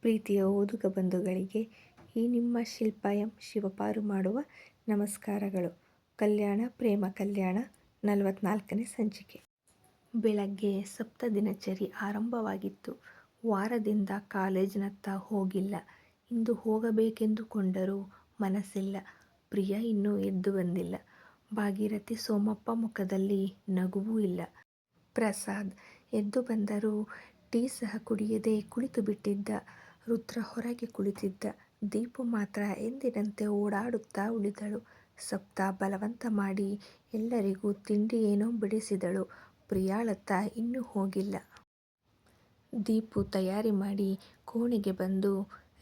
ಪ್ರೀತಿಯ ಓದುಗ ಬಂಧುಗಳಿಗೆ ಈ ನಿಮ್ಮ ಶಿಲ್ಪ ಎಂ ಶಿವಪಾರು ಮಾಡುವ ನಮಸ್ಕಾರಗಳು. ಕಲ್ಯಾಣ, ಪ್ರೇಮ ಕಲ್ಯಾಣ, ನಲವತ್ನಾಲ್ಕನೇ ಸಂಚಿಕೆ. ಬೆಳಗ್ಗೆ ಸಪ್ತ ದಿನಚರಿ ಆರಂಭವಾಗಿತ್ತು. ವಾರದಿಂದ ಕಾಲೇಜಿನತ್ತ ಹೋಗಿಲ್ಲ. ಇಂದು ಹೋಗಬೇಕೆಂದುಕೊಂಡರೂ ಮನಸ್ಸಿಲ್ಲ. ಪ್ರಿಯ ಇನ್ನೂ ಎದ್ದು ಬಂದಿಲ್ಲ. ಭಾಗೀರಥಿ ಸೋಮಪ್ಪ ಮುಖದಲ್ಲಿ ನಗುವೂ ಇಲ್ಲ. ಪ್ರಸಾದ್ ಎದ್ದು ಬಂದರೂ ಟೀ ಸಹ ಕುಡಿಯದೆ ಕುಳಿತು ಬಿಟ್ಟಿದ್ದ ರುದ್ರ ಹೊರಗೆ ಕುಳಿತಿದ್ದ. ದೀಪು ಮಾತ್ರ ಎಂದಿನಂತೆ ಓಡಾಡುತ್ತಾ ಉಳಿದಳು. ಸಪ್ತ ಬಲವಂತ ಮಾಡಿ ಎಲ್ಲರಿಗೂ ತಿಂಡಿ ಏನೋ ಬಡಿಸಿದಳು. ಪ್ರಿಯಾಳತ್ತ ಇನ್ನೂ ಹೋಗಿಲ್ಲ. ದೀಪು ತಯಾರಿ ಮಾಡಿ ಕೋಣೆಗೆ ಬಂದು,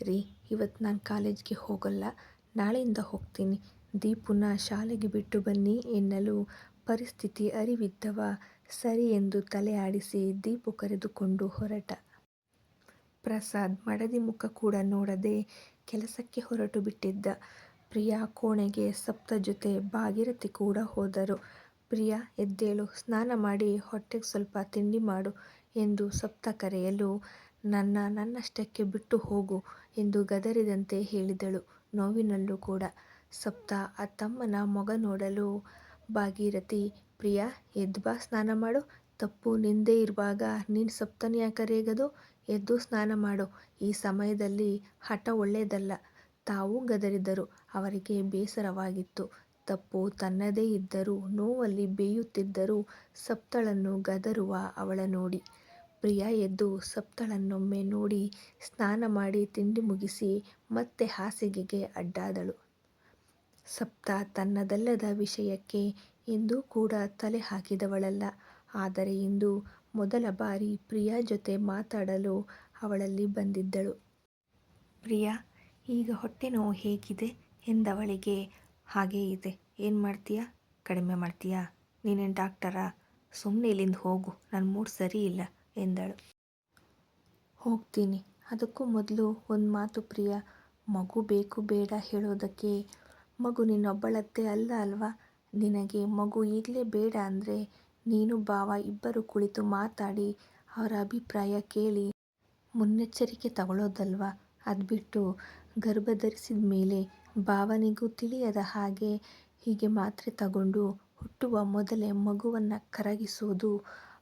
ರೀ ಇವತ್ತು ನಾನು ಕಾಲೇಜ್ಗೆ ಹೋಗಲ್ಲ, ನಾಳೆಯಿಂದ ಹೋಗ್ತೀನಿ. ದೀಪುನ ಶಾಲೆಗೆ ಬಿಟ್ಟು ಬನ್ನಿ ಎನ್ನಲು ಪರಿಸ್ಥಿತಿ ಅರಿವಿದ್ದವ ಸರಿ ಎಂದು ತಲೆ ಆಡಿಸಿ ದೀಪು ಕರೆದುಕೊಂಡು ಹೊರಟ. ಪ್ರಸಾದ್ ಮಡದಿ ಮುಖ ಕೂಡ ನೋಡದೆ ಕೆಲಸಕ್ಕೆ ಹೊರಟು ಬಿಟ್ಟಿದ್ದ. ಪ್ರಿಯಾ ಕೋಣೆಗೆ ಸಪ್ತ ಜೊತೆ ಭಾಗೀರಥಿ ಕೂಡ ಹೋದರು. ಪ್ರಿಯಾ, ಎದ್ದೇಳು, ಸ್ನಾನ ಮಾಡಿ ಹೊಟ್ಟೆಗೆ ಸ್ವಲ್ಪ ತಿಂಡಿ ಮಾಡು ಎಂದು ಸಪ್ತ ಕರೆಯಲು, ನನ್ನ, ನನ್ನಷ್ಟಕ್ಕೆ ಬಿಟ್ಟು ಹೋಗು ಎಂದು ಗದರಿದಂತೆ ಹೇಳಿದಳು ನೋವಿನಲ್ಲೂ ಕೂಡ. ಸಪ್ತ ಆ ತಮ್ಮನ ಮೊಗ ನೋಡಲು, ಭಾಗೀರಥಿ, ಪ್ರಿಯಾ ಎದ್ಬಾ ಸ್ನಾನ ಮಾಡು. ತಪ್ಪು ನಿಂದೇ ಇರುವಾಗ ನೀನು ಸಪ್ತನ ಕರೆಯಗದು? ಎದ್ದು ಸ್ನಾನ ಮಾಡು. ಈ ಸಮಯದಲ್ಲಿ ಹಠ ಒಳ್ಳೆಯದಲ್ಲ. ತಾವೂ ಗದರಿದರು ಅವರಿಗೆ ಬೇಸರವಾಗಿತ್ತು. ತಪ್ಪು ತನ್ನದೇ ಇದ್ದರೂ, ನೋವಲ್ಲಿ ಬೇಯುತ್ತಿದ್ದರೂ ಸಪ್ತಳನ್ನು ಗದರುವ ಅವಳ ನೋಡಿ. ಪ್ರಿಯಾ ಎದ್ದು ಸಪ್ತಳನ್ನೊಮ್ಮೆ ನೋಡಿ ಸ್ನಾನ ಮಾಡಿ ತಿಂಡಿ ಮುಗಿಸಿ ಮತ್ತೆ ಹಾಸಿಗೆಗೆ ಅಡ್ಡಾದಳು. ಸಪ್ತ ತನ್ನದಲ್ಲದ ವಿಷಯಕ್ಕೆ ಎಂದೂ ಕೂಡ ತಲೆ ಹಾಕಿದವಳಲ್ಲ. ಆದರೆ ಇಂದು ಮೊದಲ ಬಾರಿ ಪ್ರಿಯಾ ಜೊತೆ ಮಾತಾಡಲು ಅವಳಲ್ಲಿ ಬಂದಿದ್ದಳು. ಪ್ರಿಯಾ, ಈಗ ಹೊಟ್ಟೆ ನೋವು ಹೇಗಿದೆ? ಎಂದವಳಿಗೆ ಹಾಗೇ ಇದೆ. ಏನು ಮಾಡ್ತೀಯಾ? ಕಡಿಮೆ ಮಾಡ್ತೀಯಾ? ನೀನೇನು ಡಾಕ್ಟರಾ? ಸುಮ್ಮನೆ ಇಲ್ಲಿಂದ ಹೋಗು ನನ್ನ ಮೂಡ್ ಸರಿ ಇಲ್ಲ, ಎಂದಳು. ಹೋಗ್ತೀನಿ. ಅದಕ್ಕೂ ಮೊದಲು ಒಂದು ಮಾತು ಪ್ರಿಯಾ. ಮಗು ಬೇಕು ಬೇಡ ಹೇಳೋದಕ್ಕೆ ಮಗು ನಿನ್ನೊಬ್ಬಳತ್ತೆ ಅಲ್ಲ ಅಲ್ವಾ? ನಿನಗೆ ಮಗು ಈಗಲೇ ಬೇಡ ಅಂದರೆ ನೀನು ಭಾವ ಇಬ್ಬರು ಕುಳಿತು ಮಾತಾಡಿ, ಅವರ ಅಭಿಪ್ರಾಯ ಕೇಳಿ ಮುನ್ನೆಚ್ಚರಿಕೆ ತಗೊಳ್ಳೋದಲ್ವಾ? ಅದ್ಬಿಟ್ಟು ಗರ್ಭ ಧರಿಸಿದ ಮೇಲೆ ಭಾವನಿಗೂ ತಿಳಿಯದ ಹಾಗೆ ಹೀಗೆ ಮಾತ್ರೆ ತಗೊಂಡು ಹುಟ್ಟುವ ಮೊದಲೇ ಮಗುವನ್ನು ಕರಗಿಸೋದು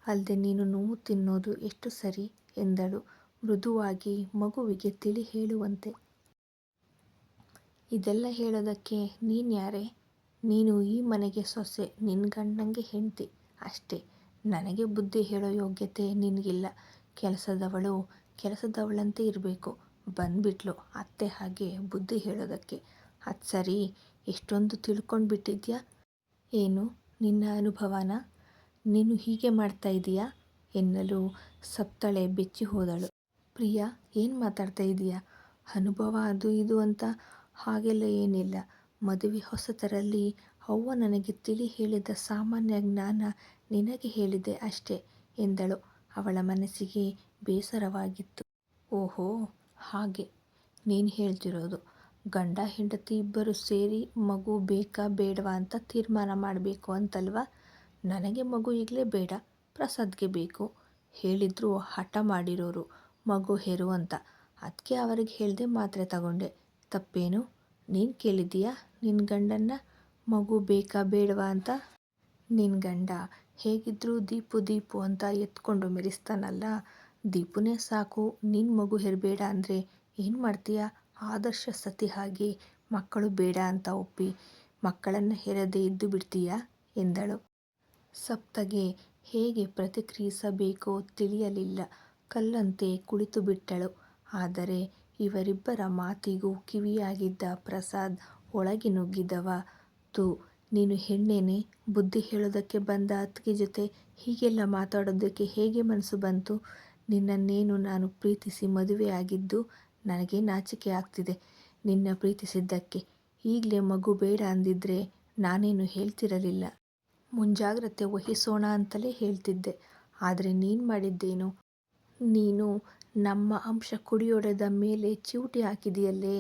ಅಲ್ಲದೆ ನೀನು ನೋವು ತಿನ್ನೋದು ಎಷ್ಟು ಸರಿ? ಎಂದಳು. ಮೃದುವಾಗಿ ಮಗುವಿಗೆ ತಿಳಿ ಹೇಳುವಂತೆ. ಇದೆಲ್ಲ ಹೇಳೋದಕ್ಕೆ ನೀನ್ಯಾರೆ? ನೀನು ಈ ಮನೆಗೆ ಸೊಸೆ ನಿನ್ನ ಗಂಡಂಗೆ ಹೆಂಡತಿ. ಅಷ್ಟೇ. ನನಗೆ ಬುದ್ಧಿ ಹೇಳೋ ಯೋಗ್ಯತೆ ನಿನಗಿಲ್ಲ. ಕೆಲಸದವಳು ಕೆಲಸದವಳಂತೆ ಇರಬೇಕು. ಬಂದ್ಬಿಟ್ಲು ಅತ್ತೆ ಹಾಗೆ ಬುದ್ಧಿ ಹೇಳೋದಕ್ಕೆ. ಅದು ಸರಿ ಎಷ್ಟೊಂದು ತಿಳ್ಕೊಂಡು ಬಿಟ್ಟಿದ್ಯಾ ಏನು, ನಿನ್ನ ಅನುಭವನ? ನೀನು ಹೀಗೆ ಮಾಡ್ತಾ ಇದೀಯಾ? ಎನ್ನಲು ಸತ್ತಳೆ ಬೆಚ್ಚಿ ಹೋದಳು. ಪ್ರಿಯಾ, ಏನು ಮಾತಾಡ್ತಾ ಇದೀಯಾ? ಅನುಭವ ಅದು ಇದು ಅಂತ ಹಾಗೆಲ್ಲ ಏನಿಲ್ಲ. ಮದುವೆ ಹೊಸತರಲ್ಲಿ ಅವ್ವ ನನಗೆ ತಿಳಿ ಹೇಳಿದ ಸಾಮಾನ್ಯ ಜ್ಞಾನ ನಿನಗೆ ಹೇಳಿದೆ ಅಷ್ಟೇ ಎಂದಳು. ಅವಳ ಮನಸ್ಸಿಗೆ ಬೇಸರವಾಗಿತ್ತು. ಓಹೋ, ಹಾಗೆ. ನೀನು ಹೇಳ್ತಿರೋದು. ಗಂಡ, ಹೆಂಡತಿ ಇಬ್ಬರು ಸೇರಿ ಮಗು ಬೇಕಾ, ಬೇಡವಾ ಅಂತ ತೀರ್ಮಾನ ಮಾಡಬೇಕು ಅಂತಲ್ವಾ? ನನಗೆ ಮಗು ಈಗಲೇ ಬೇಡ, ಪ್ರಸಾದ್ಗೆ ಬೇಕು. ಹೇಳಿದ್ರು ಹಠ ಮಾಡಿರೋರು ಮಗು ಹೆರು ಅಂತ. ಅದಕ್ಕೆ ಅವರಿಗೆ ಹೇಳಿದೆ ಮಾತ್ರೆ ತಗೊಂಡೆ. ತಪ್ಪೇನು? ನೀನು ಕೇಳಿದ್ದೀಯಾ ನಿನ್ನ ಗಂಡನ್ನ? ಮಗು ಬೇಕಾ, ಬೇಡವಾ ಅಂತ? ನಿನ್ನ ಗಂಡ ಹೇಗಿದ್ದರೂ ದೀಪು ದೀಪು ಅಂತ ಎತ್ಕೊಂಡು ಮೆರೆಸ್ತಾನಲ್ಲ. ದೀಪುನೇ ಸಾಕು ನಿನ್ನ ಮಗು ಹೆರಬೇಡ ಅಂದರೆ ಏನು ಮಾಡ್ತೀಯ? ಆದರ್ಶ ಸತಿ ಹಾಗೆ, ಮಕ್ಕಳು ಬೇಡ ಅಂತ ಒಪ್ಪಿ ಮಕ್ಕಳನ್ನು ಹೆರದೇ ಇದ್ದು ಬಿಡ್ತೀಯಾ? ಎಂದಳು. ಸಪ್ತಗೆ ಹೇಗೆ ಪ್ರತಿಕ್ರಿಯಿಸಬೇಕೋ ತಿಳಿಯಲಿಲ್ಲ. ಕಲ್ಲಂತೆ ಕುಳಿತು ಬಿಟ್ಟಳು. ಆದರೆ ಇವರಿಬ್ಬರ ಮಾತಿಗೂ ಕಿವಿಯಾಗಿದ್ದ ಪ್ರಸಾದ್ ಒಳಗೆ ನುಗ್ಗಿದವ. ತು ನೀನು ಹೆಣ್ಣೇನೆ, ಬುದ್ಧಿ ಹೇಳೋದಕ್ಕೆ ಬಂದ ಅತ್ತಿಗೆ ಜೊತೆ ಹೀಗೆಲ್ಲ ಮಾತಾಡೋದಕ್ಕೆ ಹೇಗೆ ಮನಸ್ಸು ಬಂತು? ನಿನ್ನನ್ನೇನು ನಾನು ಪ್ರೀತಿಸಿ ಮದುವೆ ಆಗಿದ್ದು ನನಗೆ ನಾಚಿಕೆ ಆಗ್ತಿದೆ ನಿನ್ನ ಪ್ರೀತಿಸಿದ್ದಕ್ಕೆ. ಈಗಲೇ ಮಗು ಬೇಡ ಅಂದಿದ್ರೆ ನಾನೇನು ಹೇಳ್ತಿರಲಿಲ್ಲ. ಮುಂಜಾಗ್ರತೆ ವಹಿಸೋಣ ಅಂತಲೇ ಹೇಳ್ತಿದ್ದೆ. ಆದರೆ ನೀನು ಮಾಡಿದ್ದೇನು? ನೀನು ನಮ್ಮ ಅಂಶ ಕುಡಿಯೊಡೆದ ಮೇಲೆ ಚಿವುಟಿ ಹಾಕಿದೆಯಲ್ಲೇ,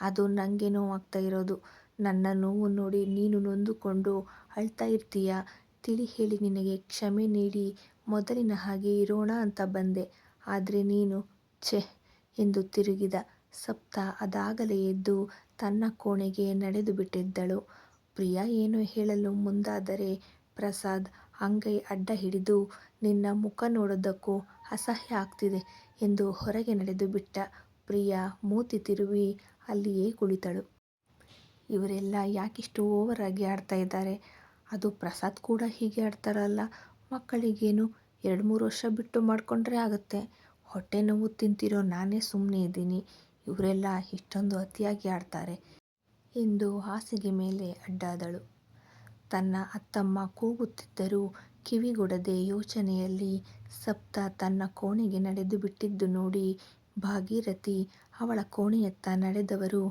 ಅದು ನನಗೆ ನೋವಾಗ್ತಾ ಇರೋದು. ನನ್ನ ನೋವು ನೋಡಿ ನೀನು ನೊಂದುಕೊಂಡು ಅಳ್ತಾ ಇರ್ತೀಯ ತಿಳಿ ಹೇಳಿ ನಿನಗೆ, ಕ್ಷಮೆ ನೀಡಿ, ಮೊದಲಿನ ಹಾಗೆ ಇರೋಣ ಅಂತ ಬಂದೆ ಆದರೆ ನೀನು, ಛೆ ಎಂದು ತಿರುಗಿದ. ಸಪ್ತ ಅದಾಗಲೇ ಎದ್ದು ತನ್ನ ಕೋಣೆಗೆ ನಡೆದು ಬಿಟ್ಟಿದ್ದಳು. ಪ್ರಿಯಾ ಏನು ಹೇಳಲು ಮುಂದಾದರೆ ಪ್ರಸಾದ್ ಅಂಗೈ ಅಡ್ಡ ಹಿಡಿದು, ನಿನ್ನ ಮುಖ ನೋಡೋದಕ್ಕೂ ಅಸಹ್ಯ ಆಗ್ತಿದೆ ಎಂದು ಹೊರಗೆ ನಡೆದು ಬಿಟ್ಟ. ಪ್ರಿಯಾ ಮೂತಿ ತಿರುವಿ ಅಲ್ಲಿಯೇ ಕುಳಿತಳು. ಇವರೆಲ್ಲ ಯಾಕಿಷ್ಟು ಓವರ್ ಆಗಿ ಆಡ್ತಾ ಇದ್ದಾರೆ. ಅದು ಪ್ರಸಾದ್ ಕೂಡ ಹೀಗೆ ಆಡ್ತಾರಲ್ಲ. ಮಕ್ಕಳಿಗೇನು ಎರಡು ಮೂರು ವರ್ಷ ಬಿಟ್ಟು ಮಾಡಿಕೊಂಡ್ರೆ ಆಗುತ್ತೆ ಹೊಟ್ಟೆ ನೋವು ತಿಂತಿರೋ ನಾನೇ ಸುಮ್ಮನೆ ಇದ್ದೀನಿ. ಇವರೆಲ್ಲ ಇಷ್ಟೊಂದು ಅತಿಯಾಗಿ ಆಡ್ತಾರೆ ಎಂದು ಹಾಸಿಗೆ ಮೇಲೆ ಅಡ್ಡಾದಳು. ತನ್ನ ಅತ್ತಮ್ಮ ಕೂಗುತ್ತಿದ್ದರೂ ಕಿವಿಗೊಡದೆ ಯೋಚನೆಯಲ್ಲಿ ಸಪ್ತ ತನ್ನ ಕೋಣೆಗೆ ನಡೆದು ಬಿಟ್ಟಿದ್ದು ನೋಡಿ ಭಾಗೀರಥಿ ಅವಳ ಕೋಣೆಯತ್ತ ನಡೆದವರು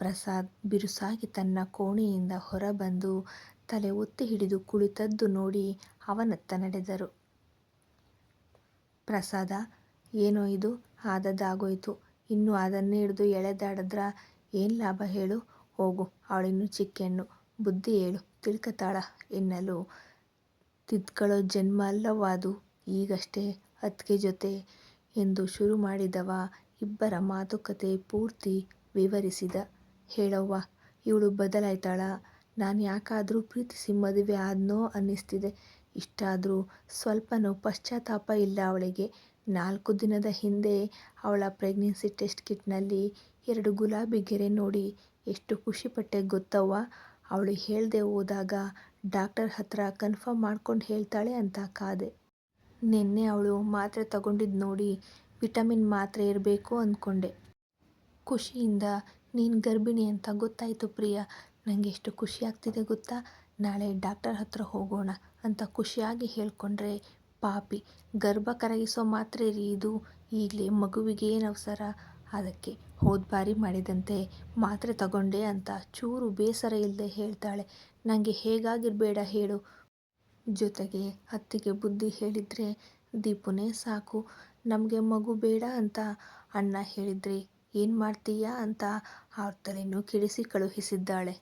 ಪ್ರಸಾದ್ ಬಿರುಸಾಗಿ ತನ್ನ ಕೋಣೆಯಿಂದ ಹೊರಬಂದು ತಲೆ ಒತ್ತಿ ಹಿಡಿದು ಕುಳಿತದ್ದು ನೋಡಿ ಅವನತ್ತ ನಡೆದರು. ಪ್ರಸಾದ, ಏನೋ ಇದು ಆದದ್ದಾಗೋಯ್ತು. ಇನ್ನು ಅದನ್ನೇ ಹಿಡಿದು ಎಳೆದಾಡಿದ್ರ ಏನ್ ಲಾಭ ಹೇಳು. ಹೋಗು ಅವಳಿನ್ನು ಚಿಕ್ಕೆಣ್ಣು ಬುದ್ಧಿ ಹೇಳು ತಿಳ್ಕತಾಳ ಎನ್ನಲು ತಿದ್ಕಳೋ ಜನ್ಮ ಅಲ್ಲವಾದು ಈಗಷ್ಟೇ ಅತ್ತಿಗೆ ಜೊತೆ ಎಂದು ಶುರು ಮಾಡಿದವ ಇಬ್ಬರ ಮಾತುಕತೆ ಪೂರ್ತಿ ವಿವರಿಸಿದ. ಹೇಳವ್ವ, ಇವಳು ಬದಲಾಯ್ತಾಳ. ನಾನು ಯಾಕಾದರೂ ಪ್ರೀತಿಸಿ ಮದುವೆ ಆದ್ನೋ ಅನ್ನಿಸ್ತಿದೆ. ಇಷ್ಟಾದರೂ ಸ್ವಲ್ಪನೂ ಪಶ್ಚಾತ್ತಾಪ ಇಲ್ಲ ಅವಳಿಗೆ. ನಾಲ್ಕು ದಿನದ ಹಿಂದೆ ಅವಳ ಪ್ರೆಗ್ನೆನ್ಸಿ ಟೆಸ್ಟ್ ಕಿಟ್ನಲ್ಲಿ ಎರಡು ಗುಲಾಬಿ ಗೆರೆ ನೋಡಿ ಎಷ್ಟು ಖುಷಿಪಟ್ಟೆ ಗೊತ್ತವ್ವ. ಅವಳು ಹೇಳ್ದೆ ಹೋದಾಗ ಡಾಕ್ಟರ್ ಹತ್ರ ಕನ್ಫರ್ಮ್ ಮಾಡ್ಕೊಂಡು ಹೇಳ್ತಾಳೆ ಅಂತ ಕಾದೆ. ನೆನ್ನೆ ಅವಳು ಮಾತ್ರೆ ತಗೊಂಡಿದ್ದು ನೋಡಿ ವಿಟಮಿನ್ ಮಾತ್ರೆ ಇರಬೇಕು ಅಂದ್ಕೊಂಡೆ. ಖುಷಿಯಿಂದ ನೀನ್ ಗರ್ಭಿಣಿ ಅಂತ ಗೊತ್ತಾಯ್ತು ಪ್ರಿಯಾ. ಖುಷಿ ಆಗ್ತಿದೆ ಗೊತ್ತಾ. ನಾಳೆ ಡಾಕ್ಟರ್ ಹತ್ರ ಹೋಗೋಣ ಅಂತ ಖುಷಿಯಾಗಿ ಹೇಳ್ಕೊಂಡ್ರೆ ಪಾಪಿ ಗರ್ಭ ಕರಗಿಸೋ ಮಾತ್ರೆ ರೀ ಇದು. ಈಗಲೇ ಮಗುವಿಗೆ ಏನು ಅವಸರ ಅದಕ್ಕೆ ಹೋದ ಬಾರಿ ಮಾಡಿದಂತೆ ಮಾತ್ರೆ ತಗೊಂಡೆ ಅಂತ ಚೂರು ಬೇಸರ ಇಲ್ಲದೆ ಹೇಳ್ತಾಳೆ. ನನಗೆ ಹೇಗಾಗಿರಬೇಡ ಹೇಳು. ಜೊತೆಗೆ ಅತ್ತಿಗೆ ಬುದ್ಧಿ ಹೇಳಿದರೆ, ದೀಪುನೇ ಸಾಕು. ನಮಗೆ ಮಗು ಬೇಡ ಅಂತ ಅಣ್ಣ ಹೇಳಿದ್ರೆ ಏನ್ ಮಾಡ್ತೀಯಾ ಅಂತ ಅವ್ರ ತಲೆನೂ ಕೆಡಿಸಿ ಕಳುಹಿಸಿದ್ದಾಳೆ.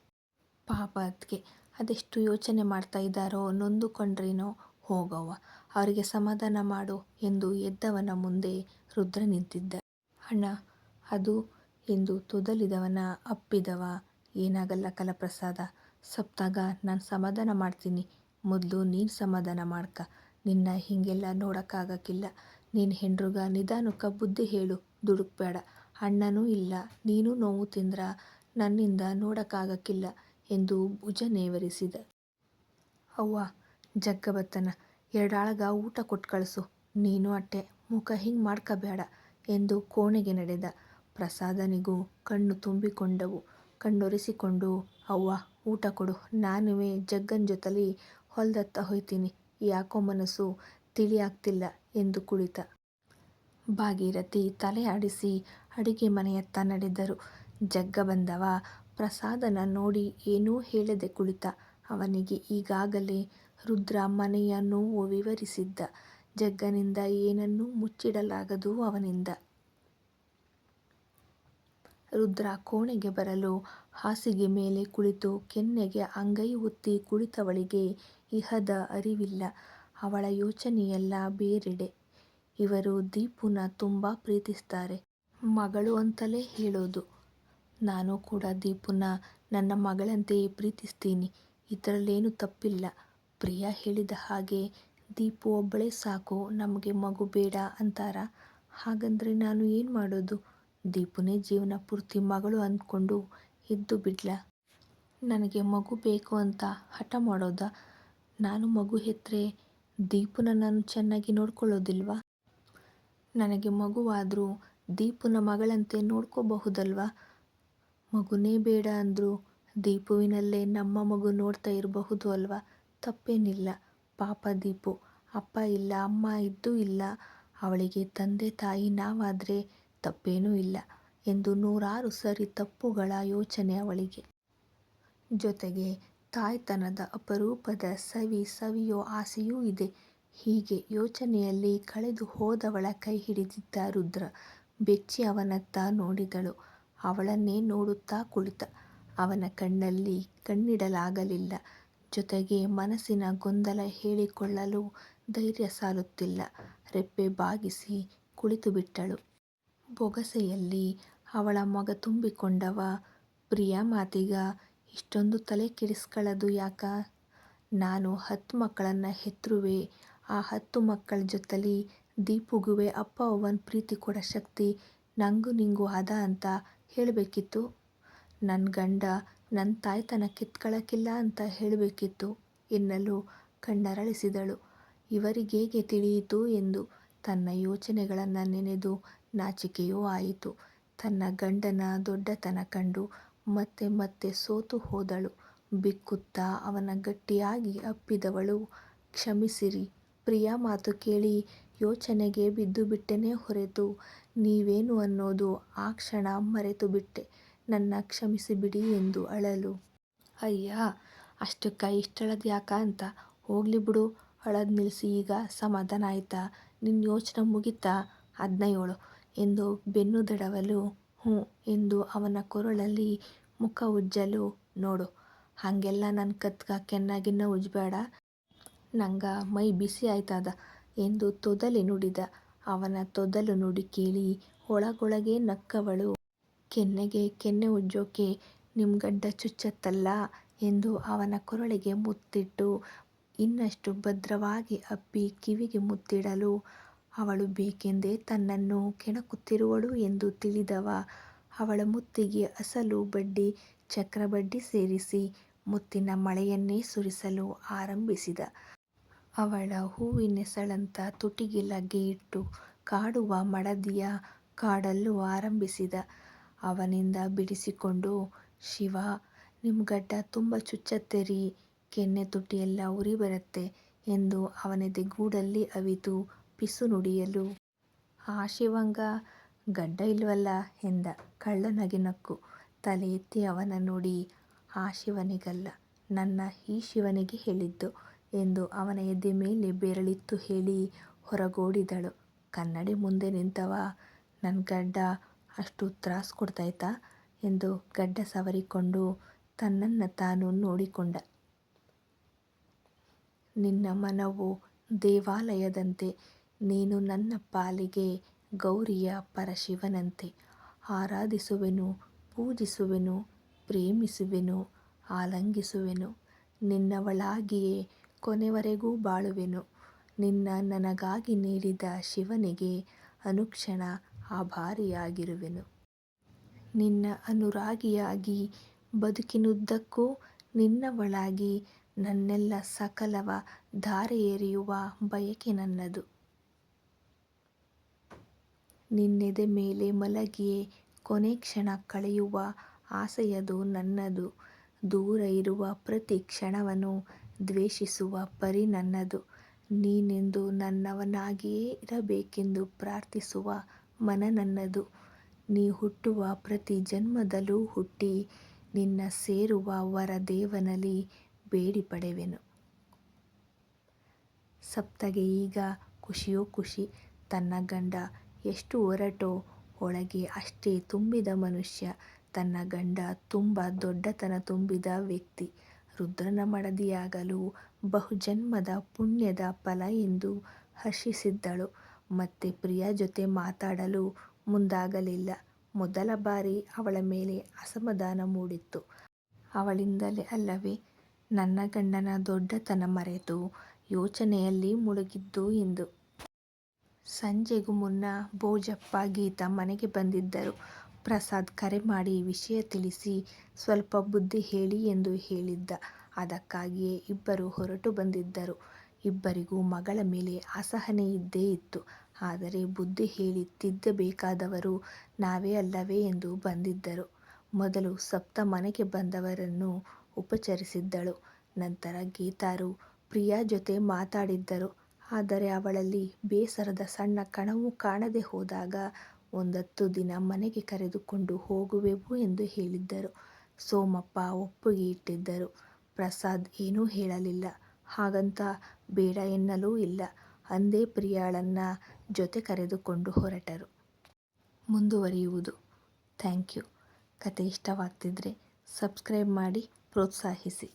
ಪಾಪ ಅದಕ್ಕೆ ಅದೆಷ್ಟು ಯೋಚನೆ ಮಾಡ್ತಾ ಇದ್ದಾರೋ ನೊಂದುಕೊಂಡ್ರೇನೋ. ಹೋಗವ್ವ ಅವರಿಗೆ ಸಮಾಧಾನ ಮಾಡು ಎಂದು ಎದ್ದವನ ಮುಂದೆ ರುದ್ರ ನಿಂತಿದ್ದ. ಅಣ್ಣ, ಅದು ಎಂದು ತೊದಲಿದವನ ಅಪ್ಪಿದವ ಏನಾಗಲ್ಲ ಕಲಪ್ರಸಾದ, ಸಪ್ತಾಗ ನಾನು ಸಮಾಧಾನ ಮಾಡ್ತೀನಿ. ಮೊದಲು ನೀನು ಸಮಾಧಾನ ಮಾಡ್ಕ. ನಿನ್ನ ಹೀಗೆಲ್ಲ ನೋಡೋಕ್ಕಾಗಕ್ಕಿಲ್ಲ ನೀನು ಹೆಂಡ್ರುಗ ನಿಧಾನಕ್ಕ ಬುದ್ಧಿ ಹೇಳು ದುಡುಕ್ಬ್ಯಾಡ. ಅಣ್ಣನೂ ಇಲ್ಲ ನೀನು ನೋವು ತಿಂದ್ರ, ನನ್ನಿಂದ ನೋಡಕ್ಕಾಗಕ್ಕಿಲ್ಲ ಎಂದು ಭುಜ ನೇವರಿಸಿದ. ಅವ್ವ, ಜಗ್ಗಬತ್ತನ, ಎರಡಾಳಗ ಊಟ ಕೊಟ್ಟು ಕೊಟ್ಕಳ್ಸು. ನೀನು ಅಟ್ಟೆ, ಮುಖ ಹಿಂಗ್ ಮಾಡ್ಕಬ್ಯಾಡ ಎಂದು ಕೋಣೆಗೆ ನಡೆದ. ಪ್ರಸಾದನಿಗೂ ಕಣ್ಣು ತುಂಬಿಕೊಂಡವು. ಕಣ್ಣೊರೆಸಿಕೊಂಡು, ಅವ್ವ, ಊಟ ಕೊಡು ನಾನುವೇ ಜಗ್ಗನ್ ಜೊತಲಿ ಹೊಲ್ದತ್ತ ಹೋಯ್ತೀನಿ ಯಾಕೋ ಮನಸ್ಸು ತಿಳಿಯಾಗ್ತಿಲ್ಲ ಎಂದು ಕುಳಿತ. ಭಾಗೀರಥಿ ತಲೆ ಆಡಿಸಿ ಅಡಿಗೆ ಮನೆಯತ್ತ ನಡೆದರು. ಜಗ್ಗ ಬಂದವ ಪ್ರಸಾದನ ನೋಡಿ ಏನೂ ಹೇಳದೆ ಕುಳಿತ. ಅವನಿಗೆ ಈಗಾಗಲೇ ರುದ್ರ ಮನೆಯ ನೋವು ವಿವರಿಸಿದ್ದ. ಜಗ್ಗನಿಂದ ಏನನ್ನೂ ಮುಚ್ಚಿಡಲಾಗದು ಅವನಿಂದ. ರುದ್ರ ಕೋಣೆಗೆ ಬರಲು ಹಾಸಿಗೆ ಮೇಲೆ ಕುಳಿತು ಕೆನ್ನೆಗೆ ಅಂಗೈ ಒತ್ತಿ ಕುಳಿತವಳಿಗೆ ಇಹದ ಅರಿವಿಲ್ಲ. ಅವಳ ಯೋಚನೆಯೆಲ್ಲ ಬೇರೆಡೆ. ಇವರು ದೀಪುನ ತುಂಬ ಪ್ರೀತಿಸ್ತಾರೆ. ಮಗಳು ಅಂತಲೇ ಹೇಳೋದು. ನಾನು ಕೂಡ ದೀಪುನ ನನ್ನ ಮಗಳಂತೆಯೇ ಪ್ರೀತಿಸ್ತೀನಿ. ಇದರಲ್ಲೇನೂ ತಪ್ಪಿಲ್ಲ. ಪ್ರಿಯಾ ಹೇಳಿದ ಹಾಗೆ, ದೀಪು ಒಬ್ಬಳೇ ಸಾಕು, ನಮಗೆ ಮಗು ಬೇಡ ಅಂತಾರ. ಹಾಗಂದ್ರೆ ನಾನು ಏನು ಮಾಡೋದು. ದೀಪುನೇ ಜೀವನ ಪೂರ್ತಿ ಮಗಳು ಅಂದ್ಕೊಂಡು ಇದ್ದು ಬಿಡ್ಲಾ. ನನಗೆ ಮಗು ಬೇಕು ಅಂತ ಹಠ ಮಾಡೋದಾ. ನಾನು ಮಗು ಹೆತ್ರೆ ದೀಪುನ ನಾನು ಚೆನ್ನಾಗಿ ನೋಡ್ಕೊಳ್ಳೋದಿಲ್ವಾ. ನನಗೆ ಮಗುವಾದರೂ ದೀಪುನ ಮಗಳಂತೆ ನೋಡ್ಕೋಬಹುದಲ್ವಾ. ಮಗುನೇ ಬೇಡ ಅಂದರೂ ದೀಪುವಿನಲ್ಲೇ ನಮ್ಮ ಮಗು ನೋಡ್ತಾ ಇರಬಹುದು ಅಲ್ವಾ. ತಪ್ಪೇನಿಲ್ಲ. ಪಾಪ ದೀಪು. ಅಪ್ಪ ಇಲ್ಲ, ಅಮ್ಮ ಇದ್ದೂ ಇಲ್ಲ. ಅವಳಿಗೆ ತಂದೆ ತಾಯಿ ನಾವಾದರೆ ತಪ್ಪೇನೂ ಇಲ್ಲ ಎಂದು ನೂರಾರು ಸರಿ ತಪ್ಪುಗಳ ಯೋಚನೆ ಅವಳಿಗೆ. ಜೊತೆಗೆ ತಾಯ್ತನದ ಅಪರೂಪದ ಸವಿ ಸವಿಯೋ ಆಸೆಯೂ ಇದೆ. ಹೀಗೆ ಯೋಚನೆಯಲ್ಲಿ ಕಳೆದು ಹೋದವಳ ಕೈ ಹಿಡಿದಿದ್ದ ರುದ್ರ ಬೆಚ್ಚಿ ಅವನತ್ತ ನೋಡಿದಳು. ಅವಳನ್ನೇ ನೋಡುತ್ತಾ ಕುಳಿತ. ಅವನ ಕಣ್ಣಲ್ಲಿ ಕಣ್ಣಿಡಲಾಗಲಿಲ್ಲ. ಜೊತೆಗೆ ಮನಸ್ಸಿನ ಗೊಂದಲ ಹೇಳಿಕೊಳ್ಳಲು ಧೈರ್ಯ ಸಾಲುತ್ತಿಲ್ಲ. ರೆಪ್ಪೆ ಬಾಗಿಸಿ ಕುಳಿತುಬಿಟ್ಟಳು. ಬೊಗಸೆಯಲ್ಲಿ ಅವಳ ಮಗ ತುಂಬಿಕೊಂಡವ ಪ್ರಿಯ ಮಾತಿಗ ಇಷ್ಟೊಂದು ತಲೆ ಕೆಡಿಸ್ಕಳದು ಯಾಕ ನಾನು ಹತ್ತು ಮಕ್ಕಳನ್ನ ಹೆತ್ರುವೆ ಆ ಹತ್ತು ಮಕ್ಕಳ ಜೊತೆಲಿ ದೀಪುಗುವೆ, ಅಪ್ಪ ಅವ್ವನ ಪ್ರೀತಿ ಕೊಡೋ ಶಕ್ತಿ ನಂಗು ನಿಂಗೂ ಅದ ಅಂತ ಹೇಳಬೇಕಿತ್ತು. ನನ್ನ ಗಂಡ ನನ್ನ ತಾಯ್ತನ ಕಿತ್ಕೊಳ್ಳೋಕ್ಕಿಲ್ಲ ಅಂತ ಹೇಳಬೇಕಿತ್ತು. ಎನ್ನಲು ಕಣ್ಣರಳಿಸಿದಳು. ಇವರಿಗೇಗೆ ತಿಳಿಯಿತು? ಎಂದು ತನ್ನ ಯೋಚನೆಗಳನ್ನು ನೆನೆದು ನಾಚಿಕೆಯೂ ಆಯಿತು. ತನ್ನ ಗಂಡನ ದೊಡ್ಡತನ ಕಂಡು ಮತ್ತೆ ಮತ್ತೆ ಸೋತು ಹೋದಳು. ಬಿಕ್ಕುತ್ತಾ ಅವನ ಗಟ್ಟಿಯಾಗಿ ಅಪ್ಪಿದವಳು, ಕ್ಷಮಿಸಿರಿ ಪ್ರಿಯ ಮಾತು ಕೇಳಿ ಯೋಚನೆಗೆ ಬಿದ್ದುಬಿಟ್ಟೆನೇ ಹೊರೆತು. ನೀವೇನು ಅನ್ನೋದು ಆ ಕ್ಷಣ ಮರೆತುಬಿಟ್ಟೆ. ನನ್ನ ಕ್ಷಮಿಸಿಬಿಡಿ ಎಂದು ಅಳಲು. ಅಯ್ಯ ಅಷ್ಟಕ್ಕ ಇಷ್ಟಳದ್ಯಾಕ ಅಂತ? ಹೋಗ್ಲಿ ಬಿಡು. ಅಳದ್ ನಿಲ್ಸಿ ಈಗ ಸಮಾಧಾನ ಆಯ್ತಾ? ನಿನ್ನ ಯೋಚನೆ ಮುಗೀತಾ? ಅದ್ನ ಎಂದು ಬೆನ್ನು ದಡವಲು ಹ್ಞೂ ಎಂದು ಅವನ ಕೊರಳಲ್ಲಿ ಮುಖ ಉಜ್ಜಲು. ನೋಡು, ಹಾಗೆಲ್ಲ ನನ್ನ ಕತ್ಗ ಕೆನ್ನಾಗಿನ್ನ ಉಜ್ಬೇಡ ನಂಗ ಮೈ ಬಿಸಿ ಆಯ್ತದ. ಎಂದು ತೊದಲಿ ನುಡಿದ. ಅವನ ತೊದಲು ನುಡಿ ಕೇಳಿ ಒಳಗೊಳಗೆ ನಕ್ಕವಳು. ಕೆನ್ನೆಗೆ ಕೆನ್ನೆ ಉಜ್ಜೋಕೆ ನಿಮ್ಮ ಗಡ್ಡ ಚುಚ್ಚತ್ತಲ್ಲ ಎಂದು ಅವನ ಕೊರಳಿಗೆ ಮುತ್ತಿಟ್ಟು ಇನ್ನಷ್ಟು ಭದ್ರವಾಗಿ ಅಪ್ಪಿ ಕಿವಿಗೆ ಮುತ್ತಿಡಲು ಅವಳು ಬೇಕೆಂದೇ ತನ್ನನ್ನು ಕೆಣಕುತ್ತಿರುವಳು ಎಂದು ತಿಳಿದವ. ಅವಳ ಮುತ್ತಿಗೆ ಅಸಲು ಬಡ್ಡಿ ಚಕ್ರಬಡ್ಡಿ ಸೇರಿಸಿ ಮುತ್ತಿನ ಮಳೆಯನ್ನೇ ಸುರಿಸಲು ಆರಂಭಿಸಿದ. ಅವಳ ಹೂವಿನೆಸಳಂತ ತುಟಿಗೆ ಲಗ್ಗೆ ಇಟ್ಟು ಕಾಡುವ ಮಡದಿಯ ಕಾಡಲು ಆರಂಭಿಸಿದ. ಅವನಿಂದ ಬಿಡಿಸಿಕೊಂಡು, ಶಿವ ನಿಮ್ಮ ಗಡ್ಡ ತುಂಬ ಚುಚ್ಚತ್ತೆ ಕೆನ್ನೆ ತುಟಿಯೆಲ್ಲ ಉರಿ ಬರುತ್ತೆ ಎಂದು ಅವನೆದೆ ಗೂಡಲ್ಲಿ ಅವಿತು ಪಿಸು ನುಡಿಯಲು. ಆ ಶಿವಂಗ, ಗಡ್ಡ ಇಲ್ವಲ್ಲ ಎಂದ ಕಳ್ಳನಗೆ ನಕ್ಕು. ತಲೆ ಎತ್ತಿ ಅವನ ನೋಡಿ ಆ ಶಿವನಿಗಲ್ಲ, ನನ್ನ ಈ ಶಿವನಿಗೆ ಹೇಳಿದ್ದು. ಎಂದು ಅವನ ಎದೆ ಮೇಲೆ ಬೆರಳಿತ್ತು ಹೇಳಿ ಹೊರಗೋಡಿದಳು. ಕನ್ನಡಿ ಮುಂದೆ ನಿಂತವ ನನ್ನ ಗಡ್ಡ ಅಷ್ಟು ತ್ರಾಸ್ ಕೊಡ್ತೈತಾ ಎಂದು ಗಡ್ಡ ಸವರಿಕೊಂಡು ತನ್ನನ್ನ ತಾನು ನೋಡಿಕೊಂಡ. ನಿನ್ನ ಮನವು ದೇವಾಲಯದಂತೆ, ನೀನು ನನ್ನ ಪಾಲಿಗೆ ಗೌರಿಯ ಪರಶಿವನಂತೆ. ಆರಾಧಿಸುವೆನು, ಪೂಜಿಸುವೆನು, ಪ್ರೇಮಿಸುವೆನು, ಆಲಂಗಿಸುವೆನು. ನಿನ್ನವಳಾಗಿಯೇ ಕೊನೆವರೆಗೂ ಬಾಳುವೆನು. ನಿನ್ನ ನನಗಾಗಿ ನೀಡಿದ ಶಿವನಿಗೆ ಅನುಕ್ಷಣ ಆಭಾರಿಯಾಗಿರುವೆನು. ನಿನ್ನ ಅನುರಾಗಿಯಾಗಿ ಬದುಕಿನುದ್ದಕ್ಕೂ ನಿನ್ನವಳಾಗಿ ನನ್ನೆಲ್ಲ ಸಕಲವ ಧಾರೆ ಎರೆಯುವ ಬಯಕೆ ನನ್ನದು. ನಿನ್ನೆದೆ ಮೇಲೆ ಮಲಗಿಯೇ ಕೊನೆ ಕ್ಷಣ ಕಳೆಯುವ ಆಸೆಯದು ನನ್ನದು. ದೂರ ಇರುವ ಪ್ರತಿ ಕ್ಷಣವನ್ನು ದ್ವೇಷಿಸುವ ಪರಿ ನನ್ನದು. ನೀನೆಂದು ನನ್ನವನಾಗಿಯೇ ಇರಬೇಕೆಂದು ಪ್ರಾರ್ಥಿಸುವ ಮನ ನನ್ನದು. ನೀ ಹುಟ್ಟುವ ಪ್ರತಿ ಜನ್ಮದಲ್ಲೂ ಹುಟ್ಟಿ ನಿನ್ನ ಸೇರುವ ವರದೇವನಲ್ಲಿ ಬೇಡಿ ಪಡೆವೆನು ಸಪ್ತಗೆ ಈಗ ಖುಷಿಯೋ ಖುಷಿ. ತನ್ನ ಗಂಡ ಎಷ್ಟು ಹೊರಟೋ ಒಳಗೆ ಅಷ್ಟೇ ತುಂಬಿದ ಮನುಷ್ಯ. ತನ್ನ ಗಂಡ ತುಂಬ ದೊಡ್ಡತನ ತುಂಬಿದ ವ್ಯಕ್ತಿ. ರುದ್ರನ ಮಡದಿಯಾಗಲು ಬಹುಜನ್ಮದ ಪುಣ್ಯದ ಫಲ ಎಂದು ಹರ್ಷಿಸಿದ್ದಳು. ಮತ್ತೆ ಪ್ರಿಯ ಜೊತೆ ಮಾತಾಡಲು ಮುಂದಾಗಲಿಲ್ಲ. ಮೊದಲ ಬಾರಿ ಅವಳ ಮೇಲೆ ಅಸಮಾಧಾನ ಮೂಡಿತ್ತು. ಅವಳಿಂದಲೇ ಅಲ್ಲವೇ, ನನ್ನ ಗಂಡನ ದೊಡ್ಡತನ ಮರೆತು ಯೋಚನೆಯಲ್ಲಿ ಮುಳುಗಿದ್ದು ಎಂದು. ಸಂಜೆಗೂ ಮುನ್ನ ಭೋಜಪ್ಪ ಗೀತಾ ಮನೆಗೆ ಬಂದಿದ್ದರು. ಪ್ರಸಾದ್ ಕರೆ ಮಾಡಿ ವಿಷಯ ತಿಳಿಸಿ ಸ್ವಲ್ಪ ಬುದ್ಧಿ ಹೇಳಿ ಎಂದು ಹೇಳಿದ್ದ. ಅದಕ್ಕಾಗಿಯೇ ಇಬ್ಬರು ಹೊರಟು ಬಂದಿದ್ದರು. ಇಬ್ಬರಿಗೂ ಮಗಳ ಮೇಲೆ ಅಸಹನೆ ಇದ್ದೇ ಇತ್ತು. ಆದರೆ ಬುದ್ಧಿ ಹೇಳಿ ತಿದ್ದಬೇಕಾದವರು ನಾವೇ ಅಲ್ಲವೇ ಎಂದು ಬಂದಿದ್ದರು. ಮೊದಲು ಸಪ್ತ ಮನೆಗೆ ಬಂದವರನ್ನು ಉಪಚರಿಸಿದ್ದಳು. ನಂತರ ಗೀತಾರು ಪ್ರಿಯಾ ಜೊತೆ ಮಾತಾಡಿದ್ದರು. ಆದರೆ ಅವಳಲ್ಲಿ ಬೇಸರದ ಸಣ್ಣ ಕಣವೂ ಕಾಣದೆ ಹೋದಾಗ ಒಂದತ್ತು ದಿನ ಮನೆಗೆ ಕರೆದುಕೊಂಡು ಹೋಗುವೆವು ಎಂದು ಹೇಳಿದ್ದರು. ಸೋಮಪ್ಪ ಒಪ್ಪಿಗೆ ಇಟ್ಟಿದ್ದರು. ಪ್ರಸಾದ್ ಏನೂ ಹೇಳಲಿಲ್ಲ. ಹಾಗಂತ ಬೇಡ ಎನ್ನಲೂ ಇಲ್ಲ. ಅಂದೇ ಪ್ರಿಯಾಳನ್ನ ಜೊತೆ ಕರೆದುಕೊಂಡು ಹೊರಟರು. ಮುಂದುವರಿಯುವುದು. Thank you. ಕತೆ ಇಷ್ಟವಾಗ್ತಿದ್ರೆ ಸಬ್ಸ್ಕ್ರೈಬ್ ಮಾಡಿ, ಪ್ರೋತ್ಸಾಹಿಸಿ.